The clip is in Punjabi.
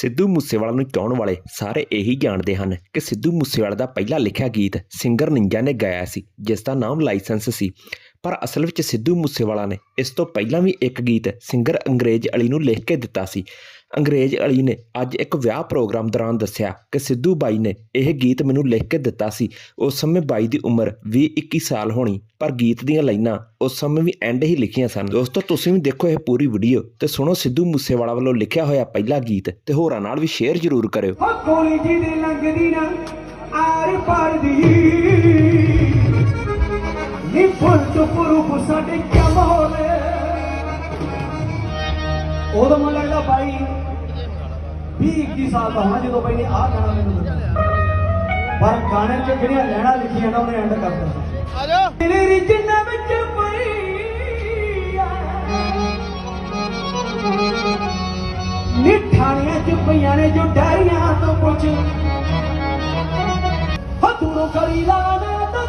ਸਿੱਧੂ ਮੂਸੇਵਾਲਾ ਨੂੰ ਚਾਹਣ ਵਾਲੇ ਸਾਰੇ ਇਹੀ ਜਾਣਦੇ ਹਨ ਕਿ ਸਿੱਧੂ ਮੂਸੇਵਾਲਾ ਦਾ ਪਹਿਲਾ ਲਿਖਿਆ ਗੀਤ ਸਿੰਗਰ ਨਿੰਜਾ ਨੇ ਗਾਇਆ ਸੀ ਜਿਸ ਦਾ ਨਾਮ ਲਾਇਸੈਂਸ ਸੀ। ਪਰ ਅਸਲ ਵਿੱਚ ਸਿੱਧੂ ਮੂਸੇਵਾਲਾ ਨੇ ਇਸ ਤੋਂ ਪਹਿਲਾਂ ਵੀ ਇੱਕ ਗੀਤ ਸਿੰਗਰ ਅੰਗਰੇਜ਼ ਅਲੀ ਨੂੰ ਲਿਖ ਕੇ ਦਿੱਤਾ ਸੀ। ਅੰਗਰੇਜ਼ ਅਲੀ ਨੇ ਅੱਜ ਇੱਕ ਵਿਆਹ ਪ੍ਰੋਗਰਾਮ ਦੌਰਾਨ ਦੱਸਿਆ ਕਿ ਸਿੱਧੂ ਬਾਈ ਨੇ ਇਹ ਗੀਤ ਮੈਨੂੰ ਲਿਖ ਕੇ ਦਿੱਤਾ ਸੀ। ਉਸ ਸਮੇਂ ਬਾਈ ਦੀ ਉਮਰ 20-21 ਸਾਲ ਹੋਣੀ, ਪਰ ਗੀਤ ਦੀਆਂ ਲਾਈਨਾਂ ਉਸ ਸਮੇਂ ਵੀ ਐਂਡ ਹੀ ਲਿਖੀਆਂ ਸਨ। ਦੋਸਤੋ, ਤੁਸੀਂ ਵੀ ਦੇਖੋ ਇਹ ਪੂਰੀ ਵੀਡੀਓ ਤੇ ਸੁਣੋ ਸਿੱਧੂ ਮੂਸੇਵਾਲਾ ਵੱਲੋਂ ਲਿਖਿਆ ਹੋਇਆ ਪਹਿਲਾ ਗੀਤ ਤੇ ਹੋਰਾਂ ਨਾਲ ਵੀ ਸ਼ੇਅਰ ਜ਼ਰੂਰ ਕਰਿਓ। ਹੋ ਗੋਲੀ ਜੀ ਦੀ ਲੰਗਦੀ ਨਾ, ਆਰ ਪਾਰ ਦੀ ਚੁੱਪ ਰੂਪ ਸਾਡੇ ਕਿਆ ਮਾਹੌਲ ਉਦੋਂ ਮੈਨੂੰ ਲੱਗਦਾ ਬਾਈ 20 21 ਸਾਲ ਦਾ ਹੋਣਾ ਜਦੋਂ ਬਾਈ ਨੇ ਆਹ ਗਾਣਾ ਮੈਨੂੰ ਦਿੱਤਾ ਪਰ ਗਾਣੇ 'ਚ ਜਿਹੜੀਆਂ ਲੈਣਾ ਲਿਖੀਆਂ ਨਾ ਉਹਨੇ ਐਂਡ ਕਰਤਾ ਆਜੋ। ਤੇਰੀ ਜਿੰਨਾ ਵਿੱਚ ਪਈ ਆ। ਨਿਠਾਣੀਆਂ ਚ ਪਈਆਂ ਨੇ ਜੋ ਡੈਰੀਆਂ ਤੋਂ ਪੁੱਛ। ਹੋ ਦੂਰੋਂ ਕਰੀ ਲਾਣਾ ਤਾਂ